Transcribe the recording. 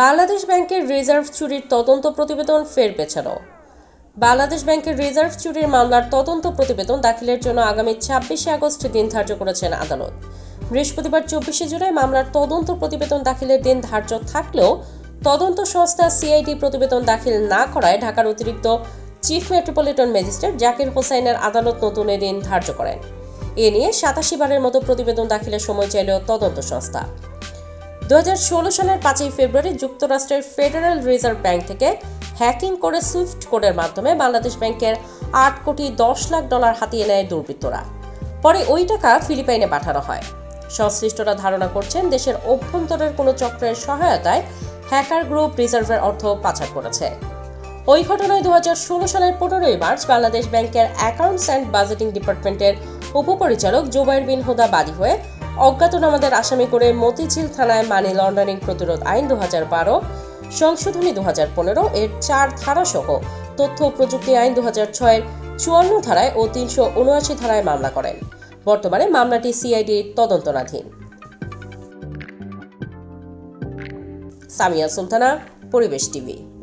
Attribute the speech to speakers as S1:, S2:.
S1: বাংলাদেশ ব্যাংকের রিজার্ভ চুরির তদন্ত প্রতিবেদন ফের পেছানো। বাংলাদেশ ব্যাংকের রিজার্ভ চুরির মামলার তদন্ত প্রতিবেদন দাখিলের জন্য আগামী ছাব্বিশে আগস্ট দিন ধার্য করেছেন আদালত। বৃহস্পতিবার চব্বিশে জুলাই মামলার তদন্ত প্রতিবেদন দাখিলের দিন ধার্য থাকলেও তদন্ত সংস্থা সিআইডি প্রতিবেদন দাখিল না করায় ঢাকার অতিরিক্ত চিফ মেট্রোপলিটন ম্যাজিস্ট্রেট জাকির হোসাইনের আদালত নতুন দিন ধার্য করেন। এ নিয়ে সাতাশি বারের মতো প্রতিবেদন দাখিলের সময় চাইল তদন্ত সংস্থা। দু হাজার ষোলো সালের পাঁচই ফেব্রুয়ারি যুক্তরাষ্ট্রের ফেডারেল রিজার্ভ ব্যাংক থেকে হ্যাকিং করে সুইফট কোডের মাধ্যমে বাংলাদেশ ব্যাংকের আট কোটি দশ লাখ ডলার হাতিয়ে নেয় দুর্বৃত্তরা। পরে ওই টাকা ফিলিপাইনে পাঠানো হয়। সংশ্লিষ্টরা ধারণা করছেন দেশের অভ্যন্তরের কোনো চক্রের সহায়তায় হ্যাকার গ্রুপ রিজার্ভের অর্থ পাচার করেছে। ওই ঘটনায় দু হাজার ষোলো সালের পনেরোই মার্চ বাংলাদেশ ব্যাংকের অ্যাকাউন্টস অ্যান্ড বাজেটিং ডিপার্টমেন্টের উপপরিচালক জোবাইর বিন হোদা বাদী হয়ে অজ্ঞাতনামাদের আসামি করে মতিঝিল থানায় মানি লন্ডারিং প্রতিরোধ আইন দু হাজার বারো, সংশোধনী দু হাজার পনেরো, এর চার ধারাসহ তথ্য প্রযুক্তি আইন দু হাজার ছয়ের চুয়ান্ন ধারায় ও তিনশো উনআশি ধারায় মামলা করেন। বর্তমানে মামলাটি সিআইডির তদন্তনাধীন। সামিয়া সুলতানা, পরিবেশ টিভি।